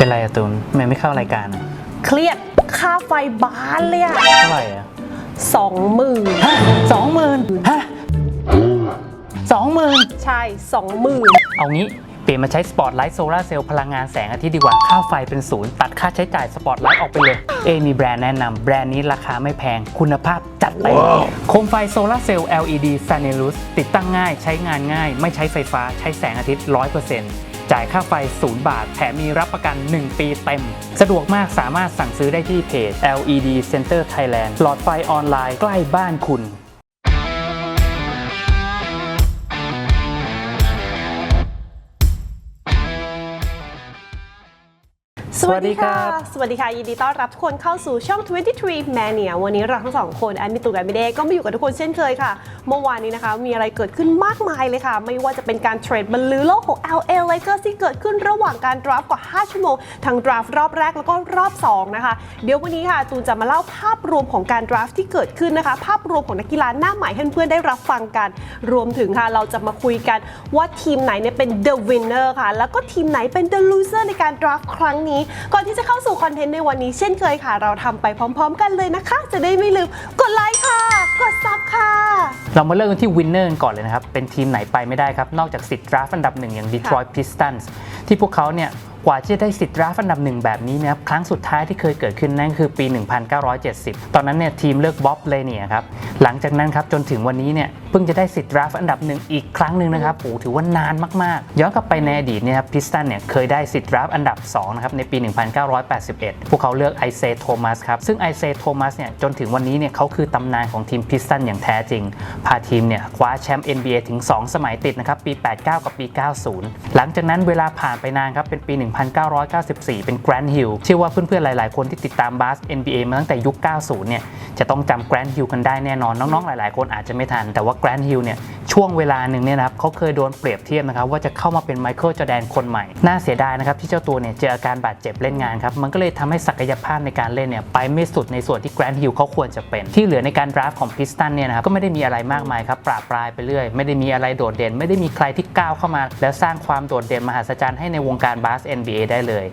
เป็นไรอะตูนทำไมไม่เข้ารายการอะเครียดค่าไฟบานเลยอะเท่าไหร่อะสองหมื่นฮะสองหมื่นฮะสองหมื่นใช่สองหมื่นเอางี้ เปลี่ยนมาใช้สปอตไลท์โซลาร์เซลล์พลังงานแสงอาทิตย์ดีกว่า ค่าไฟเป็นศูนย์ตัดค่าใช้จ่ายสปอตไลท์ออกไปเลย เอมีแบรนด์แนะนำแบรนด์นี้ราคาไม่แพงคุณภาพจัดเต็มโคมไฟโซลาร์เซลล์ LED f a n e l u s ติดตั้งง่ายใช้งานง่าย ไม่ใช้ไฟฟ้าใช้แสงอาทิตย์ 100% จ่ายค่าไฟ 0 บาท แถมมีรับประกัน 1 ปีเต็ม สะดวกมากสามารถสั่งซื้อได้ที่เพจ LED Center Thailand หลอดไฟออนไลน์ใกล้บ้านคุณ สวัสดีค่ะ สวัสดีค่ะ ยินดีต้อนรับทุกคนเข้าสู่ช่อง 23 Mania วันนี้เราทั้งสองคนแอนมิตุกแอนมิเดก็มาอยู่กับทุกคนเช่นเคยค่ะ เมื่อวานนี้นะคะ มีอะไรเกิดขึ้นมากมายเลยค่ะ ไม่ว่าจะเป็นการเทรดบรรลือโลกของ LA Lakers ที่เกิดขึ้นระหว่างการดราฟกว่า 5 ชั่วโมง ทั้งดราฟรอบแรกแล้วก็รอบ 2 นะคะ เดี๋ยววันนี้ค่ะ ตูนจะมาเล่าภาพรวมของการดราฟที่เกิดขึ้นนะคะ ภาพรวมของนักกีฬาหน้าใหม่ให้เพื่อนๆได้รับฟังกัน รวมถึงค่ะ เราจะมาคุยกันว่าทีมไหนเนี่ยเป็น the winner ค่ะ แล้วก็ทีมไหนเป็น the loser ในการดราฟครั้งนี้ก่อนที่จะเข้าสู่คอนเทนต์ในวันนี้เช่นเคยค่ะ เราทำไปพร้อม ๆ กันเลยนะคะ จะได้ไม่ลืมกดไลค์ค่ะ กดซับค่ะ เรามาเริ่มกันที่วินเนอร์ก่อนเลยนะครับ เป็นทีมไหนไปไม่ได้ครับ นอกจากสิทธิ์ดราฟต์อันดับหนึ่งอย่าง Detroit Pistons ที่พวกเขาเนี่ย กว่าที่จะได้สิทธิ์ดราฟต์อันดับหนึ่งแบบนี้นะครับครั้งสุดท้ายที่เคยเกิดขึ้นนั่นคือปี 1970 ตอนนั้นเนี่ยทีมเลือกบ๊อบเลยเนี่ยครับหลังจากนั้นครับจนถึงวันนี้เนี่ยเพิ่งจะได้สิทธิ์ดราฟต์อันดับหนึ่งอีกครั้งหนึ่งนะครับโอ้ถือว่านานมากๆย้อนกลับไปในอดีตเนี่ยครับพิสตันเนี่ยเคยได้สิทธิ์ดราฟต์อันดับสองนะครับในปี 1981 พวกเขาเลือกไอเซโทมัสครับซึ่งไอเซโทมัสเนี่ยจนถึงวันนี้เนี่ยเขาคือตำนานของทีมพิสตันอย่างแท้จริง พาทีมเนี่ยคว้าแชมป์ NBA ถึง 2 สมัยติดนะครับปี 89 กับปี 90 หลังจากนั้นเวลาผ่านไปนานครับเป็นปี1994 เป็นแกรนด์ฮิลเชื่อว่าเพื่อนๆ หลาย ๆ คนที่ติดตามบาส NBA มาตั้งแต่ยุค 90 เนี่ย จะต้องจำแกรนด์ฮิลกันได้แน่นอน น้อง ๆ หลาย ๆ คนอาจจะไม่ทัน แต่ว่าแกรนด์ฮิลเนี่ย ช่วงเวลาหนึ่งเนี่ยนะครับเขาเคยโดนเปรียบเทียบนะครับว่าจะเข้ามาเป็นไมเคิลจอแดนคนใหม่ น่าเสียดายนะครับที่เจ้าตัวเนี่ยเจออาการบาดเจ็บเล่นงานครับมันก็เลยทำให้ศักยภาพในการเล่นเนี่ยไปไม่สุดในส่วนที่แกรนด์ฮิลเขาควรจะเป็น ที่เหลือในการดราฟของพิสตันเนี่ยนะครับก็ไม่ได้มีอะไรมากมายครับปราบปรายไปเรื่อย ไม่ได้มีอะไรโดดเด่น ไม่ได้มีใครที่ก้าวเข้ามา แล้วสร้างความโดดเด่นมหัศจรรย์ให้ในวงการบาส NBA ได้เลย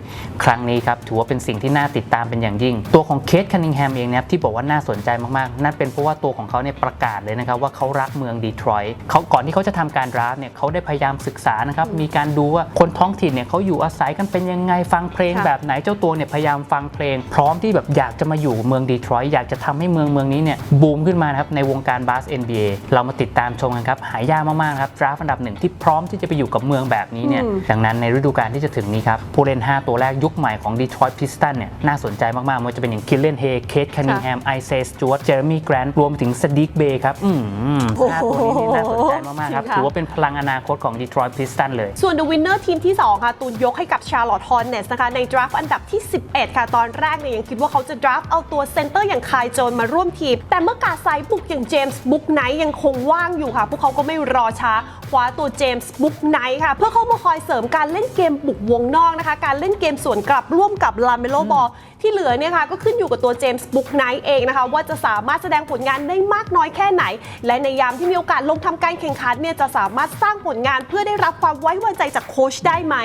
ครั้งนี้ครับถือว่าเป็นสิ่งที่น่าติดตามเป็นอย่างยิ่ง ตัวของเคทคันนิงแฮมเองนะครับที่บอกว่าน่าสนใจมากๆนั่นเป็นเพราะว่าตัวของเขาเนี่ยประกาศเลยนะครับว่าเขารักเมืองดีทรอยต์เขาก่อนที่เขาจะทำการดราฟต์เนี่ยเขาได้พยายามศึกษานะครับ มีการดูว่าคนท้องถิ่นเนี่ยเขาอยู่อาศัยกันเป็นยังไงฟังเพลงค่ะแบบไหนเจ้าตัวเนี่ยพยายามฟังเพลง พร้อมที่แบบอยากจะมาอยู่เมืองดีทรอยต์อยากจะทำให้เมืองเมืองนี้เนี่ยบูมขึ้นมานะครับในวงการบาส NBA เรามาติดตามชมกันครับ หายากมากๆครับดราฟต์อันดับหนึ่งที่พร้อมที่จะไปอยู่กับเมืองแบบนี้เนี่ยอืมดังนั้นในฤดูกาลที่จะถึงนี้ครับผู้เล่น 5 ตัวแรกยุคใหม่ของ Detroit Pistons เนี่ยน่าสนใจมากๆไมันจะเป็นอย่างคิลเลนเฮเคทคันนิงแฮมไอเซสจวตเจอร์มี่แกรนรวมถึงสดิกเบย์ครับอืมห้าตัวนี้นี่น่าสนใจมากๆครับจริงค่ะถือว่าเป็นพลังอนาคตของ Detroit Pistons เลย ส่วน The Winner ทีมที่ 2 ค่ะ ตูนยกให้กับ Charlotte Hornets นะคะ ในดราฟต์อันดับที่ 11 ค่ะ ตอนแรกเนี่ยยังคิดว่าเขาจะดราฟต์เอาตัวเซนเตอร์อย่างคายโจนมาร่วมทีม แต่เมื่อกาไซบุกอย่างเจมส์บุกไนท์ยังคงว่างอยู่ค่ะ พวกเขาก็ไม่รอช้าคว้าตัวเจมส์บุกไนท์ค่ะ เพื่อเข้ามาคอยเสริมการเล่นเกมบุกวงนอกนะคะ การเล่นเกมสวนกลับร่วมกับลาเมโลบอลที่เหลือเนี่ยค่ะก็ขึ้นอยู่กับตัวเจมส์บุกไนท์เองนะคะว่าจะสามารถแสดงผลงานได้มากน้อยแค่ไหน และในยามที่มีโอกาสลงทำการแข่งขันเนี่ยจะสามารถสร้างผลงานเพื่อได้รับความไว้วางใจจากโค้ชได้ไหม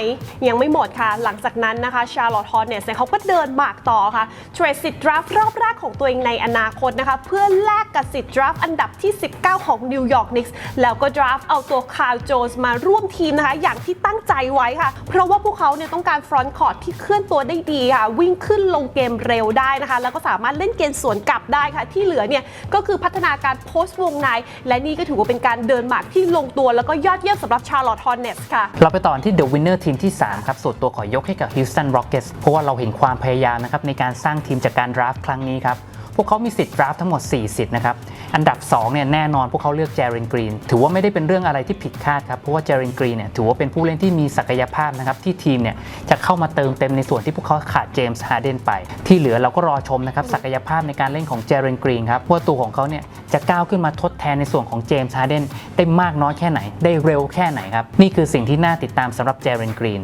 ยังไม่หมดค่ะ หลังจากนั้นนะคะชาร์ลอตฮอร์เนสเนี่ยเขาก็เดินหมากต่อค่ะเทรดสิทธิ์ดราฟต์รอบแรกของตัวเองในอนาคตนะคะ เพื่อแลกกับสิทธิ์ดราฟต์อันดับที่ 19 ของนิวยอร์กนิกส์แล้วก็ดราฟต์เอาตัวคาร์ลโจนส์มาร่วมทีมนะคะ อย่างที่ตั้งใจไว้ค่ะ เพราะว่าพวกเขาเนี่ยต้องการฟรอนต์คอร์ตที่เคลื่อนตัวได้ดีค่ะวิ่งขึ้นลงเกมเร็วได้นะคะ แล้วก็สามารถเล่นเกมสวนกลับได้ค่ะ ที่เหลือเนี่ยก็คือพัฒนาการโพสต์วงใน และนี่ก็ถือว่าเป็นการเดินหมากที่ลงตัวแล้วก็ยอดเยี่ยมสำหรับชาร์ลอตฮอร์เนสค่ะ เราไปต่อที่ The Winner ทีมที่ 3 ครับ ส่วนตัวขอยกให้กับ Houston Rockets เพราะว่าเราเห็นความพยายามนะครับในการสร้างทีมจากการดราฟต์ครั้งนี้ครับพวกเขามีสิทธิ์ดราฟต์ทั้งหมด 4 สิทธิ์นะครับ อันดับ2เนี่ยแน่นอนพวกเขาเลือกเจเรนกรีน ถือว่าไม่ได้เป็นเรื่องอะไรที่ผิดคาดครับ เพราะว่าเจเรนกรีนเนี่ยถือว่าเป็นผู้เล่นที่มีศักยภาพนะครับ ที่ทีมเนี่ยจะเข้ามาเติมเต็มในส่วนที่พวกเขาขาดเจมส์ฮาร์เดนไป ที่เหลือเราก็รอชมนะครับศักยภาพในการเล่นของเจเรนกรีนครับว่าตัวของเขาเนี่ย จะก้าวขึ้นมาทดแทนในส่วนของเจมส์ฮาร์เดนได้มากน้อยแค่ไหน ได้เร็วแค่ไหนครับ นี่คือสิ่งที่น่าติดตามสำหรับเจเรนกรีน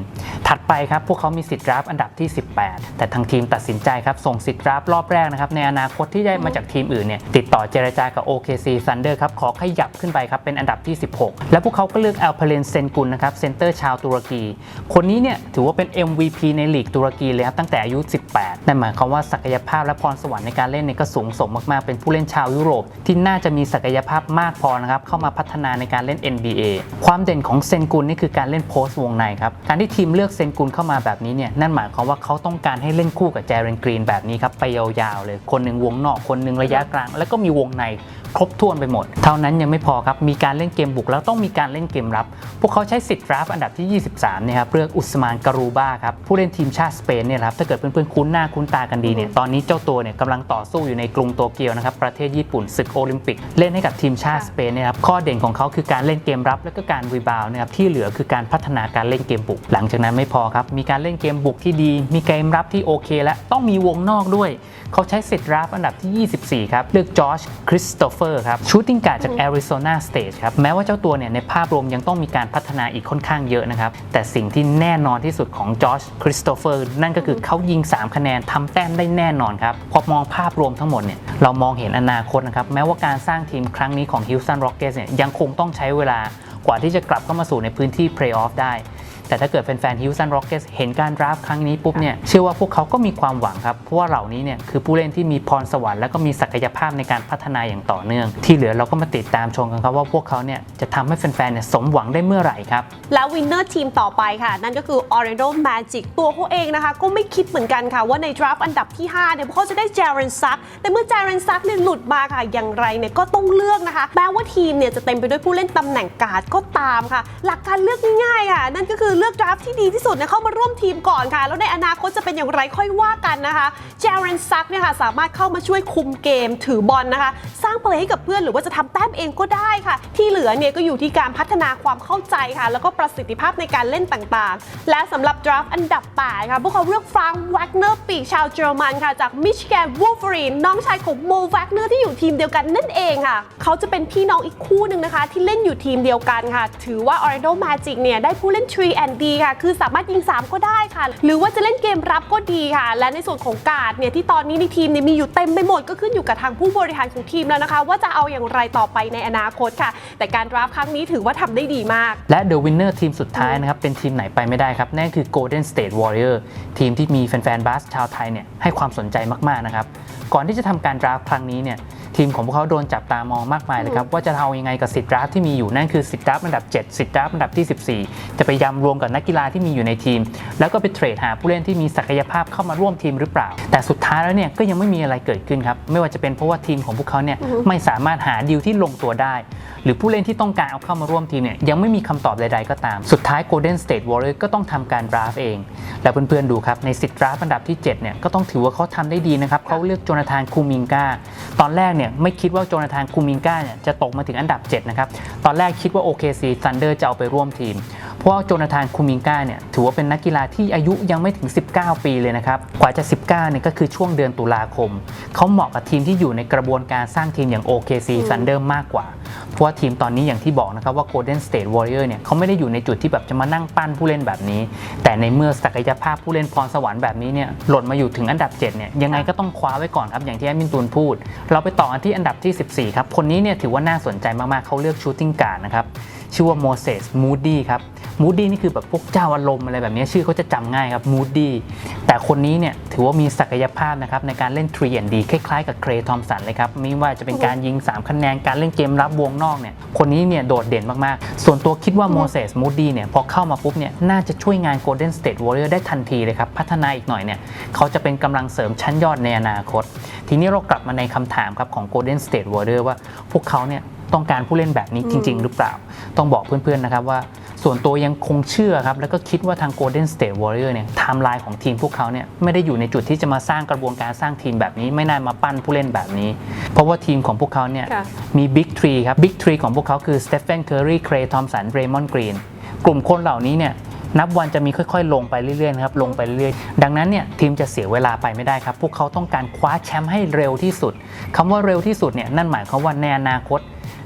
ถัดไปครับ พวกเขามีสิทธิ์ดราฟต์อันดับที่ 18 แต่ทางทีมตัดสินใจครับ ส่งสิทธิ์ดราฟต์รอบแรกนะครับ ในอนาคคตที่ได้มาจากทีมอื่นเนี่ยติดต่อเจรจากับ OKC Thunder ครับขอขยับขึ้นไปครับเป็นอันดับที่ 16 และพวกเขาก็เลือกอัลเพเลนเซนกุลนะครับเซนเตอร์ชาวตุรกี คนนี้เนี่ยถือว่าเป็น MVP ในลีกตุรกีเลยครับตั้งแต่อายุ 18นั่นหมายความว่าศักยภาพและพรสวรรค์ในการเล่นเนี่ยก็สูงส่งมากๆเป็นผู้เล่นชาวยุโรปที่น่าจะมีศักยภาพมากพอนะครับเข้ามาพัฒนาในการเล่น NBA ความเด่นของเซนกุลนี่คือการเล่นโพสต์วงในครับการที่ทีมเลือกเซนกุลเข้ามาแบบนี้เนี่ยนั่นหมายความว่าเขาต้องการให้เล่นคู่กับแจเรนกรีนแบบนี้ครับไปยาวๆเลยคนหนึ่งวงนอกคนหนึ่งระยะกลาง แล้วก็มีวงใน ครบถ้วนไปหมด เท่านั้นยังไม่พอครับ มีการเล่นเกมบุกแล้วต้องมีการเล่นเกมรับ พวกเขาใช้สิทธิ์ดราฟอันดับที่ 23เนี่ยครับเลือกอุสมานการูบาครับ ผู้เล่นทีมชาติสเปนเนี่ยครับ ถ้าเกิดเพื่อนๆคุ้นหน้าคุ้นตากันดีเนี่ย ตอนนี้เจ้าตัวเนี่ยกำลังต่อสู้อยู่ในกรุงโตเกียวนะครับ ประเทศญี่ปุ่นศึกโอลิมปิก เล่นให้กับทีมชาติสเปนเนี่ยครับ ข้อเด่นของเขาคือการเล่นเกมรับ และก็การรีบาวน์นะครับที่เหลือคือการพัฒนาการเล่นเกมบุก หลังจากนั้นไม่พอครับ มีการเล่นเกมบุกที่ดี มีเกมรับที่โอเค และต้องมีวงนอกด้วย เขาใช้สิทธิ์ราฟต์อันดับที่ 24 ครับ เลือกจอร์จคริสโตเฟอร์ครับ ชูตติ้งการ์ดจากแอริโซนาสเตทครับ แม้ว่าเจ้าตัวเนี่ย ในภาพรวมยังต้องมีการพัฒนาอีกค่อนข้างเยอะนะครับ แต่สิ่งที่แน่นอนที่สุดของจอร์จคริสโตเฟอร์นั่นก็คือเขายิง 3 คะแนนทำแต้มได้แน่นอนครับ พอมองภาพรวมทั้งหมดเนี่ย เรามองเห็นอนาคตนะครับ แม้ว่าการสร้างทีมครั้งนี้ของ Houston Rockets เนี่ยยังคงต้องใช้เวลากว่าที่จะกลับเข้ามาสู่ในพื้นที่เพลย์ออฟได้ แต่ถ้าเกิดแฟนๆ Houston Rockets เห็นการดราฟครั้งนี้ปุ๊บเนี่ยเชื่อว่าพวกเขาก็มีความหวังครับ เพราะว่าเหล่านี้เนี่ยคือผู้เล่นที่มีพรสวรรค์และก็มีศักยภาพในการพัฒนาอย่างต่อเนื่อง ที่เหลือเราก็มาติดตามชมกันครับว่าพวกเขาเนี่ยจะทำให้แฟนๆเนี่ยสมหวังได้เมื่อไหร่ครับ แล้ววินเนอร์ทีมต่อไปค่ะ นั่นก็คือ Orlando Magic ตัวเขาเองนะคะ ก็ไม่คิดเหมือนกันค่ะ ว่าในดราฟอันดับที่5เนี่ยพวกเขาจะได้เจ r รนซักแต่เมื่อเจ r รนซักเนี่ยหลุดมาค่ะอย่างไรเนี่ยก็ต้องเลือกนะคะแม้ว่าทีมเนี่ยจะเต็มไปด้วยผู้เล่นตำแหน่งการ์ดก็ตามค่ะ หลักการเลือกง่ายๆค่ะนั่นก็คือเลือกดราฟที่ดีที่สุดเนี่ยเข้ามาร่วมทีมก่อนค่ะ แล้วในอนาคตจะเป็นอย่างไรค่อยว่ากันนะคะเจ r รนซักเนี่ยค่ะสามารถเข้ามาช่วยคุมเกมถือบอลนะคะ สร้างเพลย์ให้กับเพื่อนหรือว่าจะทำแต้มเองก็ได้ค่ะ ที่เหลือเนี่ยก็อยู่ที่การพัฒนาความเข้าใจค่ะ แล้วก็ประสิทธิภาพในการเล่นต่างๆ และสำหรับดราฟอันดับ8ค่ะพวกเขาเลือกฟรังก์แวกเนอร์ปีกชาวเยอรมันค่ะจากมิชิแกนวูฟเฟอรีนน้องชายของโมแวกเนอร์ที่อยู่ทีมเดียวกันนั่นเองค่ะ เขาจะเป็นพี่น้องอีกคู่หนึ่งนะคะ ที่เล่นอยู่ทีมเดียวกันค่ะ ถือว่า Orlando Magic เนี่ยได้ผู้เล่น3 and D ค่ะ คือสามารถยิง 3 ก็ได้ค่ะ หรือว่าจะเล่นเกมรับก็ดีค่ะ และในส่วนของการ์ดเนี่ยที่ตอนนี้ในทีมเนี่ยมีอยู่เต็มไปหมดก็ขึ้นอยู่กับทางผู้บริหารของทีมแล้วนะคะ ว่าจะเอาอย่างไรต่อไปในอนาคตค่ะ แต่การดราฟครั้งนี้ถือว่าทำได้ดีมาก และ The Winner ทีมสุดท้ายนะครับ เป็นทีมไหนไปไม่ได้ครับนั่นคือ Golden State Warrior ทีมที่มีแฟนๆบาสชาวไทยเนี่ยให้ความสนใจมากๆนะครับก่อนที่จะทำการดราฟครั้งนี้เนี่ยทีมของพวกเขาโดนจับตามองมากมายเลยครับว่าจะเอายังไงกับสิทธิ์ดราฟที่มีอยู่นั่นคือสิทธิ์ดราฟอันดับ 7 สิทธิ์ดราฟอันดับที่ 14 จะไปยำรวมกับนักกีฬาที่มีอยู่ในทีม แล้วก็ไปเทรดหาผู้เล่นที่มีศักยภาพเข้ามาร่วมทีมหรือเปล่า แต่สุดท้ายแล้วเนี่ยก็ยังไม่มีอะไรเกิดขึ้นครับไม่ว่าจะเป็นเพราะว่าทีมของพวกเขาเนี่ยไม่สามารถหาดีลที่ลงตัวได้ หรือผู้เล่นที่ต้องการเอาเข้ามาร่วมทีมเนี่ยยังไม่มีคำตอบใดๆก็ตาม สุดท้าย Golden State Warriors ก็ต้องทำการดราฟต์เอง แล้วเพื่อนๆดูครับในสิทธิ์ดราฟต์อันดับที่7เนี่ยก็ต้องถือว่าเขาทำได้ดีนะครับเขาเลือกโจนาธานคูมิงกาตอนแรกเนี่ยไม่คิดว่าโจนาธานคูมิงกาเนี่ยจะตกมาถึงอันดับ7นะครับตอนแรกคิดว่า OKC Thunder จะเอาไปร่วมทีม เพราะว่าโจนาธานคูมิงกาเนี่ยถือว่าเป็นนักกีฬาที่อายุยังไม่ถึง 19 ปีเลยนะครับ กว่าจะ 19เนี่ยก็คือช่วงเดือนตุลาคม เขาเหมาะกับทีมที่อยู่ในกระบวนการสร้างทีมอย่าง OKC Thunder มากกว่า เพราะว่าทีมตอนนี้อย่างที่บอกนะครับว่า Golden State Warrior เนี่ยเขาไม่ได้อยู่ในจุดที่แบบจะมานั่งปั้นผู้เล่นแบบนี้ แต่ในเมื่อศักยภาพผู้เล่นพรสวรรค์แบบนี้เนี่ยหล่นมาอยู่ถึงอันดับ7เนี่ยยังไงก็ต้องคว้าไว้ก่อนครับอย่างที่แอดมินตูนพูด เราไปต่อกันที่อันดับที่ 14ครับคนนี้เนี่ยถือว่าน่าสนใจมากๆเขาเลือกชูตติ้งการ์ดนะครับ ชื่อว่าโมเสสมูดดี้ครับมูดดี้นี่คือแบบพวกเจ้าอารมณ์อะไรแบบนี้ชื่อเขาจะจำง่ายครับมูดดี้แต่คนนี้เนี่ยถือว่ามีศักยภาพนะครับในการเล่น 3 and D คล้ายๆกับเครย์ทอมสันเลยครับไม่ว่าจะเป็นการยิง 3 คะแนนการเล่นเกมรับวงนอกเนี่ยคนนี้เนี่ยโดดเด่นมากๆ ส่วนตัวคิดว่าโมเสสมูดดี้เนี่ยพอเข้ามาปุ๊บเนี่ยน่าจะช่วยงาน Golden State Warrior ได้ทันทีเลยครับ พัฒนาอีกหน่อยเนี่ยเขาจะเป็นกำลังเสริมชั้นยอดในอนาคต ทีนี้เรากลับมาในคำถามครับของ Golden State Warrior ว่าพวกเขาเนี่ย ต้องการผู้เล่นแบบนี้จริง ๆ หรือเปล่า ต้องบอกเพื่อนๆนะครับว่าส่วนตัวยังคงเชื่อครับ แล้วก็คิดว่าทาง Golden State Warrior เนี่ยไทม์ไลน์ของทีมพวกเขาเนี่ยไม่ได้อยู่ในจุดที่จะมาสร้างกระบวนการสร้างทีมแบบนี้ ไม่น่ามาปั้นผู้เล่นแบบนี้ เพราะว่าทีมของพวกเขาเนี่ยค่ะมี Big Three ครับ Big Three ของพวกเขาคือ Stephen Curry Klay Thompson Draymond Green กลุ่มคนเหล่านี้เนี่ยนับวันจะมีค่อยๆ ลงไปเรื่อยๆนะครับลงไปเรื่อยๆดังนั้นเนี่ยทีมจะเสียเวลาไปไม่ได้ครับ พวกเขาต้องการคว้าแชมป์ให้เร็วที่สุดคำว่าเร็วที่สุดเนี่ยนั่นหมายความว่าในอนาคต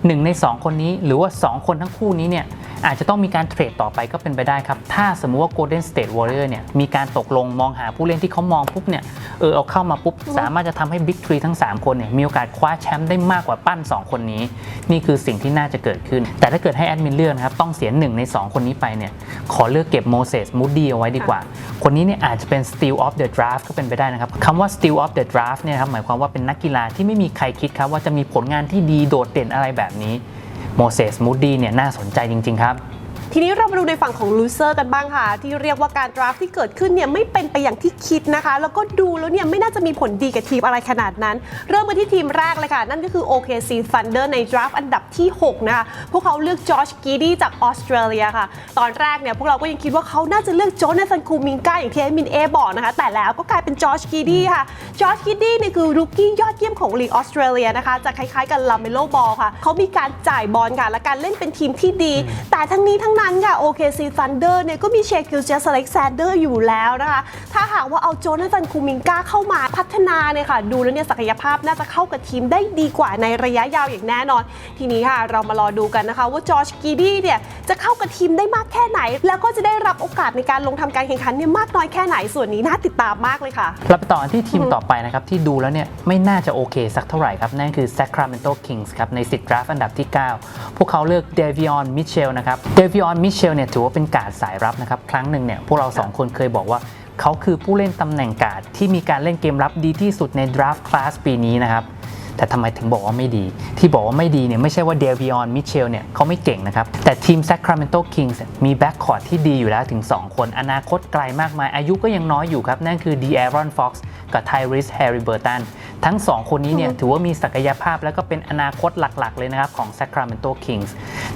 หนึ่งในสองคนนี้หรือว่าสองคนทั้งคู่นี้เนี่ย อาจจะต้องมีการเทรดต่อไปก็เป็นไปได้ครับ ถ้าสมมุติว่า Golden State Warrior เนี่ยมีการตกลงมองหาผู้เล่นที่เขามองปุ๊บเนี่ยเออเอาเข้ามาปุ๊บ สามารถจะทำให้ Big Three ทั้ง 3 คนเนี่ยมีโอกาสคว้าแชมป์ได้มากกว่าปั้น 2 คนนี้ นี่คือสิ่งที่น่าจะเกิดขึ้น แต่ถ้าเกิดให้แอดมินเลือกนะครับต้องเสียหนึ่งใน 2 คนนี้ไปเนี่ยขอเลือกเก็บโมเสสมูดดี้เอาไว้ดีกว่า คนนี้เนี่ยอาจจะเป็น steal of the draft ก็เป็นไปได้นะครับคำว่า steal of the draft เนี่ยครับหมายความว่าเป็นนักกีฬาที่ไม่มีใครคิดครับว่าจะมีผลงานที่ดีโดดเด่นอะไรแบบนี้ โมเสสมูดดี้เนี่ยน่าสนใจจริง ๆ ครับ ทีนี้เรามาดูในฝั่งของลูเซอร์กันบ้างค่ะ ที่เรียกว่าการดราฟที่เกิดขึ้นเนี่ยไม่เป็นไปอย่างที่คิดนะคะ แล้วก็ดูแล้วเนี่ยไม่น่าจะมีผลดีกับทีมอะไรขนาดนั้น เริ่มกันที่ทีมแรกเลยค่ะ นั่นก็คือ OKC Thunder ในดราฟอันดับที่ 6 นะคะ พวกเขาเลือกจอร์จกีดี้จากออสเตรเลียค่ะ ตอนแรกเนี่ยพวกเราก็ยังคิดว่าเขาน่าจะเลือกโจนาธานคูมิงกาอย่างที่แอดมินเอบอกนะคะ แต่แล้วก็กลายเป็นจอร์จกีดี้ค่ะจอร์จกีดี้เนี่ยคือรุกกี้ยอดเยี่ยมของลีกออสเตรเลียนะคะจะคล้ายๆกับลาเมโลบอลค่ะเขามีการจ่ายบอลค่ะและการเล่นเป็นทีมที่ดี แต่ทั้งนี้ทั้งนั้นค่ะ OKC Thunder เนี่ยก็มีเชคิลเจสเล็กแซนเดอร์อยู่แล้วนะคะ ถ้าหากว่าเอาโจนาธานคูมิงกาเข้ามาพัฒนาเนี่ยค่ะ ดูแล้วเนี่ยศักยภาพน่าจะเข้ากับทีมได้ดีกว่าในระยะยาวอย่างแน่นอน ทีนี้ค่ะ เรามารอดูกันนะคะ ว่าจอร์จกีดี้เนี่ยจะเข้ากับทีมได้มากแค่ไหน แล้วก็จะได้รับโอกาสในการลงทำการแข่งขันเนี่ยมากน้อยแค่ไหนส่วนนี้น่าติดตามมากเลยค่ะเราไปต่อกันที่ทีมต่อไปนะครับที่ดูแล้วเนี่ยไม่น่าจะโอเคสักเท่าไหร่ครับ นั่นคือ Sacramento Kings ครับในสิทธิ์ดราฟอันดับที่ 9 พวกเขาเลือกเดวิออนมิเชลนะครับเดวิออนมิเชลเนี่ยถือว่าเป็นการดสายรับนะครับ ครั้งหนึ่งเนี่ยพวกเรา 2 คนเคยบอกว่า เขาคือผู้เล่นตำแหน่งการ์ดที่มีการเล่นเกมรับดีที่สุดในดราฟคลาสปีนี้นะครับ แต่ทำไมถึงบอกว่าไม่ดี ที่บอกว่าไม่ดีเนี่ยไม่ใช่ว่าเดวิออนมิเชลเนี่ยเขาไม่เก่งนะครับ แต่ทีม Sacramento Kings เนี่ยมีแบ็กคอร์ดที่ดีอยู่แล้วถึง 2 คน อนาคตไกลมากมาย อายุก็ยังน้อยอยู่ครับ นั่นคือ d ีแอรอนฟ็อกซ์กับ Tyrese Halliburton ทั้ง 2 คนนี้เนี่ยถือว่ามีศักยภาพแล้วก็เป็นอนาคตหลักๆ เลยนะครับ ของ Sacramento Kings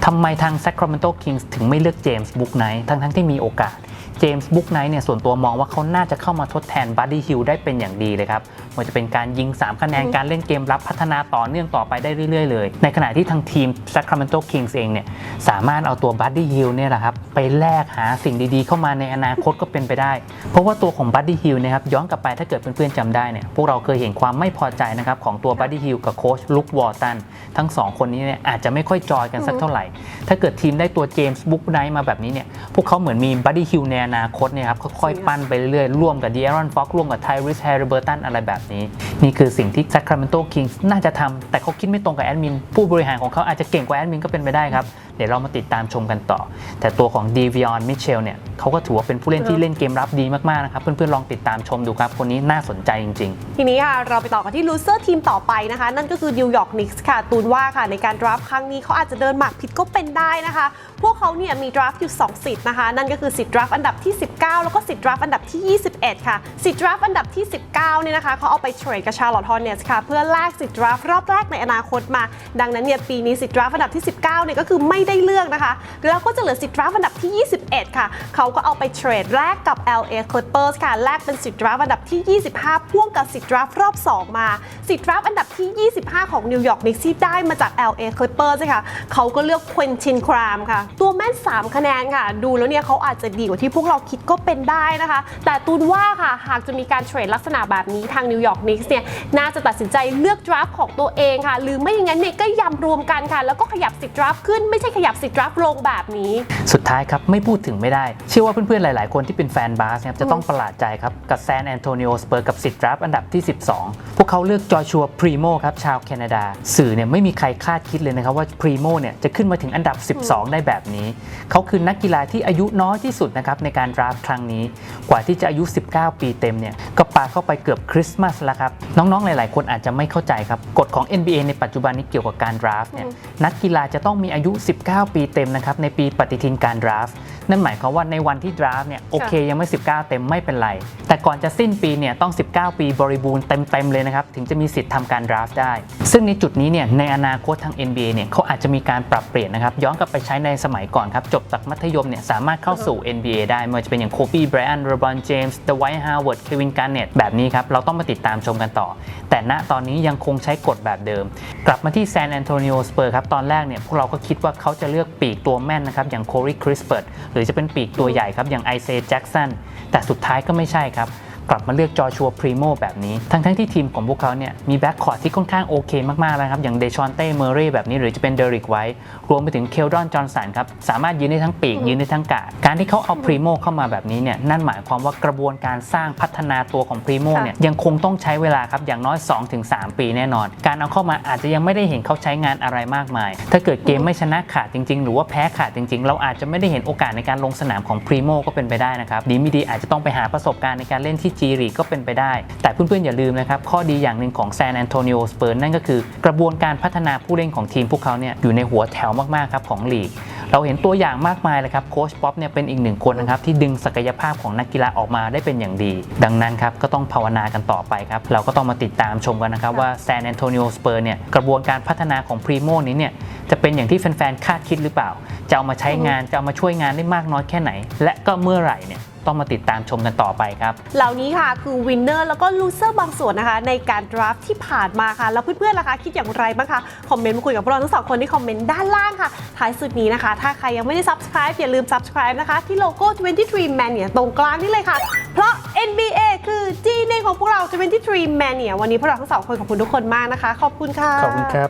ทำไมทาง Sacramento Kings ถึงไม่เลือกเจมส์บุ๊กไนท์ทั้งๆที่มีโอกาสเจมส์บุ๊กไนท์เนี่ยส่วนตัวมองว่าเขาน่าจะเข้ามาทดแทนบัดดี้ฮิลได้เป็นอย่างดีเลยครับ ไมันจะเป็นการยิง 3 คะแนนการเล่นเกมรับพัฒนาต่อเนื่องต่อไปได้เรื่อยๆเลย ในขณะที่ทางทีม Sacramento Kings เองเนี่ยสามารถเอาตัวบัดดี้ฮิลเนี่ยแหละครับไปแลกหาสิ่งดีๆ เข้ามาในอนาคตก็เป็นไปได้ เพราะว่าตัวของบัดดี้ฮิลนะครับย้อนกลับไปถ้าเกิดเพื่อนๆจำได้เนี่ยพวกเราเคยเห็นความไม่พอใจนะครับของตัวบัดดี้ฮิลกับโค้ชลุควอร์ตันทั้งสองคนนี้เนี่ยอาจจะไม่ค่อยจอยกันสักเท่าไหร่ ถ้าเกิดทีมได้ตัวเจมส์บุ๊กไนท์มาแบบนี้เนี่ยพวกเขาเหมือนมีบัดดี้ฮิลในอนาคตเนี่ยครับค่อยๆปั้นไปเรื่อยๆร่วมกับดีแอรอนฟ็อกร่วมกับไทริสแฮร์ริเบอร์ตันอะไรแบบนี้ นี่คือสิ่งที่ Sacramento Kings น่าจะทำแต่เขาคิดไม่ตรงกับแอดมินผู้บริหารของเขาอาจจะเก่งกว่าแอดมินก็เป็นไปได้ครับ เดี๋ยวเรามาติดตามชมกันต่อ แต่ตัวของดีวิออนมิเชลเนี่ยเขาก็ถือว่าเป็นผู้เล่นที่เล่นเกมรับดีมากๆนะครับ เพื่อนๆ ลองติดตามชมดูครับ คนนี้น่าสนใจจริง ๆ ทีนี้ค่ะเราไปต่อกันที่ลูเซอร์ทีมต่อไปนะคะ นั่นก็คือนิวยอร์กนิกส์ค่ะ ตูนว่าค่ะ ในการดราฟครั้งนี้เขาอาจจะเดินหมากผิดก็เป็นได้นะคะ พวกเขาเนี่ยมีดราฟอยู่ 2 สิทธิ์นะคะ นั่นก็คือสิทธิ์ดราฟอันดับที่ 19 แล้วก็สิทธิ์ดราฟอันดับที่ 21 ค่ะสิทธิ์ดราฟอันดับที่ 19เนี่ยนะคะเขาเอาไปเทรดกับชาร์ลอตฮอนเนสค่ะเพื่อแลกสิทธิ์ดราฟรอบแรกในอนาคตมา ดังนั้นเนี่ยปีนี้สิทธิ์ดราฟอันดับที่ 19เนี่ยก็คือไม่ได้เลือกนะคะ แล้วก็จะเหลือสิทธิ์ดราฟอันดับที่ 21 ค่ะ เขาก็เอาไปเทรดแลกกับ LA Clippers ค่ะแลกเป็นสิทธิ์ดราฟอันดับที่ 25 พ่วงกับสิทธิ์ดราฟรอบ 2 มา สิทธิ์ดราฟอันดับที่ 25 ของนิวยอร์กนิกส์ที่ได้มาจาก LA Clippers ค่ะเขาก็เลือกควินชินครามค่ะ ตัวแม่น 3 คะแนนค่ะ ดูแล้วเนี่ยเขาอาจจะดีกว่าที่พวกเราคิดก็เป็นได้นะคะ แต่ตูนว่าค่ะ หากจะมีการเทรดลักษณะแบบนี้ทางนิวยอร์กนิกส์เนี่ย น่าจะตัดสินใจเลือกดราฟของตัวเองค่ะ หรือไม่อย่างนั้นเนี่ยก็ยำรวมกันค่ะ แล้วก็ขยับสิทธิ์ดราฟขึ้นไม่ใช่ขยับสิทธิ์ดราฟลงแบบนี้ สุดท้ายครับ ไม่พูดถึงไม่ได้ เชื่อว่าเพื่อนๆ หลายๆ คนที่เป็นแฟนบาสนะครับจะต้องประหลาดใจครับ กับแซนแอนโทนิโอสเปอร์กับสิทธิ์ดราฟอันดับที่ 12 พวกเขาเลือกจอชัวพรีโมครับชาวแคนาดา สื่อเนี่ยไม่มีใครคาดคิดเลยนะครับว่าพรีโมเนี่ยจะขึ้นมาถึงอันดับ 12 ได้แบบนี้ เขาคือนักกีฬาที่อายุน้อยที่สุดนะครับในการดราฟครั้งนี้ กว่าที่จะอายุ 19 ปีเต็มเนี่ยก็ปาเข้าไปเกือบคริสต์มาสแล้วครับน้องๆ หลายๆ คนอาจจะไม่เข้าใจครับกฎของ NBA ในปัจจุบันนี้เกี่ยวกับการดราฟเนี่ยนักกีฬาจะต้องมีอายุ 19 9 ปีเต็มนะครับในปีปฏิทินการดราฟ นั่นหมายความว่าในวันที่ดราฟต์เนี่ยโอเคยังไม่ 19 เต็มไม่เป็นไร แต่ก่อนจะสิ้นปีเนี่ยต้อง 19 ปีบริบูรณ์เต็ม ๆ เลยนะครับ ถึงจะมีสิทธิ์ทำการดราฟต์ได้ ซึ่งในจุดนี้เนี่ยในอนาคตทาง NBA เนี่ยเขาอาจจะมีการปรับเปลี่ยนนะครับ ย้อนกลับไปใช้ในสมัยก่อนครับ จบจากมัธยมเนี่ยสามารถเข้าสู่ NBA ได้ไม่ว่าจะเป็นอย่างโคบีไบรอันโรบอนเจมส์เดอะไวท์ฮาวเวิร์ดเควินการ์เน็ตแบบนี้ครับเราต้องมาติดตามชมกันต่อ แต่ณตอนนี้ยังคงใช้กฎแบบเดิม กลับมาที่แซนแอนโทนิโอสเปอร์ครับตอนแรกเนี่ยพวกเราก็คิดว่าเขาจะเลือกปีกตัวแม่นนะครับอย่างโครีคริสเปิร์ดหรือจะเป็นปีกตัวใหญ่ครับอย่างไอเซแจ็กสันแต่สุดท้ายก็ไม่ใช่ครับ กลับมาเลือกจอชัวพรีโมแบบนี้ ทั้งๆที่ทีมของพวกเขาเนี่ยมีแบ็กคอร์ดที่ค่อนข้างโอเคมากๆแล้วครับ อย่างเดชอนเต้เมอร์เรย์แบบนี้หรือจะเป็นเดริกไวท์รวมไปถึงเคลดอนจอห์นสันครับ สามารถยืนได้ทั้งปีก ยืนได้ทั้งกาดการที่เขาเอาพรีโมเข้ามาแบบนี้เนี่ยนั่นหมายความว่ากระบวนการสร้างพัฒนาตัวของพรีโมเนี่ยยังคงต้องใช้เวลาครับอย่างน้อย 2-3 ปีแน่นอน การเอาเข้ามาอาจจะยังไม่ได้เห็นเขาใช้งานอะไรมากมาย ถ้าเกิดเกมไม่ชนะขาดจริง ๆ หรือว่าแพ้ขาดจริง ๆ เราอาจจะไม่ได้เห็นโอกาสในการลงสนามของพรีโมก็เป็นไปได้นะครับดีไม่ดีอาจจะต้องไปหาประสบการณ์ในการเล่นที่จีรีก็เป็นไปได้ แต่เพื่อนๆอย่าลืมนะครับ ข้อดีอย่างหนึ่งของแซนแอนโทนิโอสเปิร์นั่นก็คือกระบวนการพัฒนาผู้เล่นของทีมพวกเขาเนี่ยอยู่ในหัวแถวมากๆครับของลีกเราเห็นตัวอย่างมากมายเลยครับโค้ชป๊อปเนี่ยเป็นอีกหนึ่งคนนะครับที่ดึงศักยภาพของนักกีฬาออกมาได้เป็นอย่างดี ดังนั้นครับก็ต้องภาวนากันต่อไปครับ เราก็ต้องมาติดตามชมกันนะครับว่าแซนแอนโทนิโอสเปอร์เนี่ยกระบวนการพัฒนาของพรีโมนี้เนี่ยจะเป็นอย่างที่แฟนๆคาดคิดหรือเปล่า จะเอามาใช้งานจะเอามาช่วยงานได้มากน้อยแค่ไหน และก็เมื่อไหร่เนี่ย ต้องมาติดตามชมกันต่อไปครับ เหล่านี้ค่ะคือวินเนอร์แล้วก็ลูเซอร์บางส่วนนะคะ ในการดราฟที่ผ่านมาค่ะ แล้วเพื่อนๆล่ะคะ คิดอย่างไรบ้างคะ คอมเมนต์มาคุยกับพวกเราทั้งสองคนที่คอมเมนต์ด้านล่างค่ะ ท้ายสุดนี้นะคะ ถ้าใครยังไม่ได้ subscribe อย่าลืม subscribe นะคะ ที่โลโก้ 23 Mania ตรงกลางนี่เลยค่ะ เพราะ NBA คือ G ในของพวกเรา 23 Mania วันนี้พวกเราทั้งสองคนขอบคุณทุกคนมากนะคะ ขอบคุณค่ะขอบคุณครับ